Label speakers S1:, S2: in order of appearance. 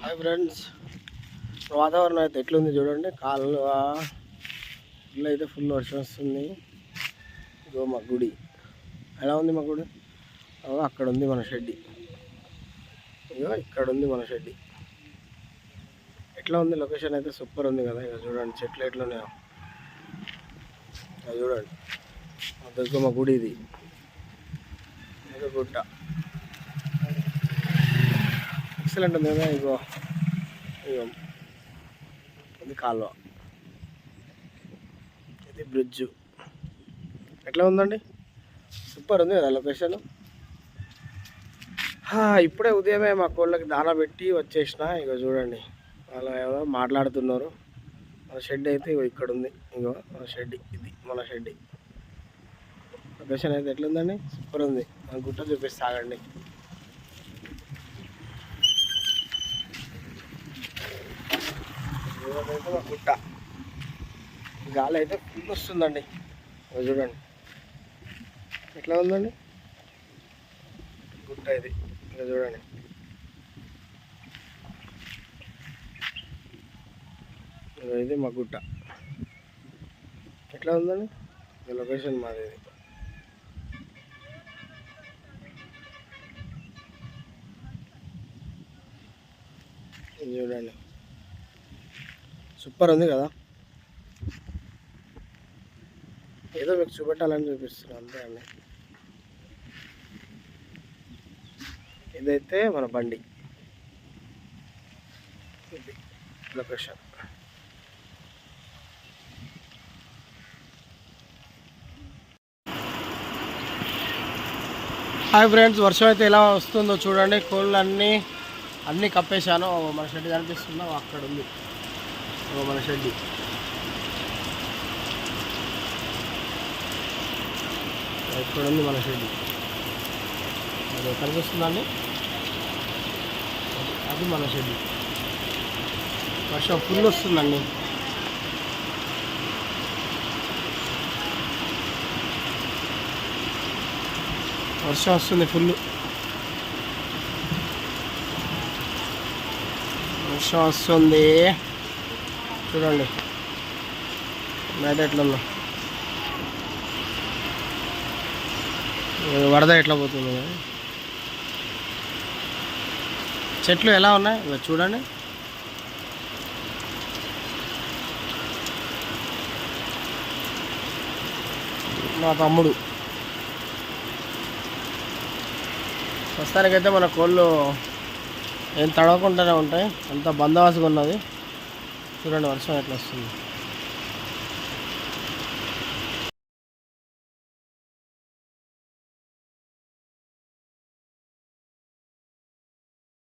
S1: Hi friends వాతావరణం అయితే ఎట్లుంది చూడండి. కాళ్ళు ఇల్లు అయితే ఫుల్ వర్షం వస్తుంది. ఇదో మా గుడి. ఎలా ఉంది మా గుడి? అక్కడ ఉంది మన షెడ్డి. ఇగో ఇక్కడ ఉంది మన షెడ్డి. ఎట్లా ఉంది? లొకేషన్ అయితే సూపర్ ఉంది కదా. ఇక చూడండి చెట్లు ఎట్లున్నాయో. చూడండి. మా దగ్గర మా గుడి ఇది. ఇక గుట్ట. ఎక్సలెంట్ ఉంది కదా ఇగో ఇగో ఇది కాలువ ఇది బ్రిడ్జ్. ఎట్లా ఉందండి? సూపర్ ఉంది కదా లొకేషన్. ఇప్పుడే ఉదయమే మా కోళ్ళకి దానా పెట్టి వచ్చేసిన. ఇక చూడండి వాళ్ళు ఏమో మాట్లాడుతున్నారు. మన షెడ్ అయితే ఇగో ఇక్కడ ఉంది. ఇగో మన షెడ్ ఇది మన షెడ్. లొకేషన్ అయితే ఎట్లుందండి? సూపర్ ఉంది. మన గుట్ట చూపిస్తాగండి ఆగండి మా గుట్ట గాలి అయితే ఫుల్ వస్తుందండి చూడండి. ఎట్లా ఉందండి? గుట్ట ఇది. ఇక చూడండి. ఇది మా గుట్ట. ఎట్లా ఉందండి? ఇది లొకేషన్ మాది ఇది చూడండి. సూపర్ ఉంది కదా. ఏదో మీకు చూపెట్టాలని చూపిస్తున్నాను అంతే అండి. ఇదైతే మన బండి. ఇది లొకేషన్. హాయ్ ఫ్రెండ్స్ వర్షం అయితే ఎలా వస్తుందో చూడండి. కోళ్ళు అన్నీ అన్నీ కప్పేశాను మన షెడ్ కనిపిస్తుందో? అక్కడ ఉంది. మన షెడ్ ఇక్కడ ఉంది మన షెడ్ అది కనిపిస్తుందండి అది- అది మన షెడ్ వర్షం ఫుల్ వస్తుందండి వర్షం వస్తుంది ఫుల్ వర్షం వస్తుంది చూడండి. బయట ఎట్లా ఉందో వరద ఎట్లా పోతుంది చెట్లు ఎలా ఉన్నాయి? ఇగో చూడండి. మా తమ్ముడు. ప్రస్తుతానికైతే మన కోళ్ళు ఏం తడవకుండానే ఉంటాయి. అంత బందోబస్తుగా ఉన్నది. చూడండి వర్షం ఎట్లా వస్తుంది.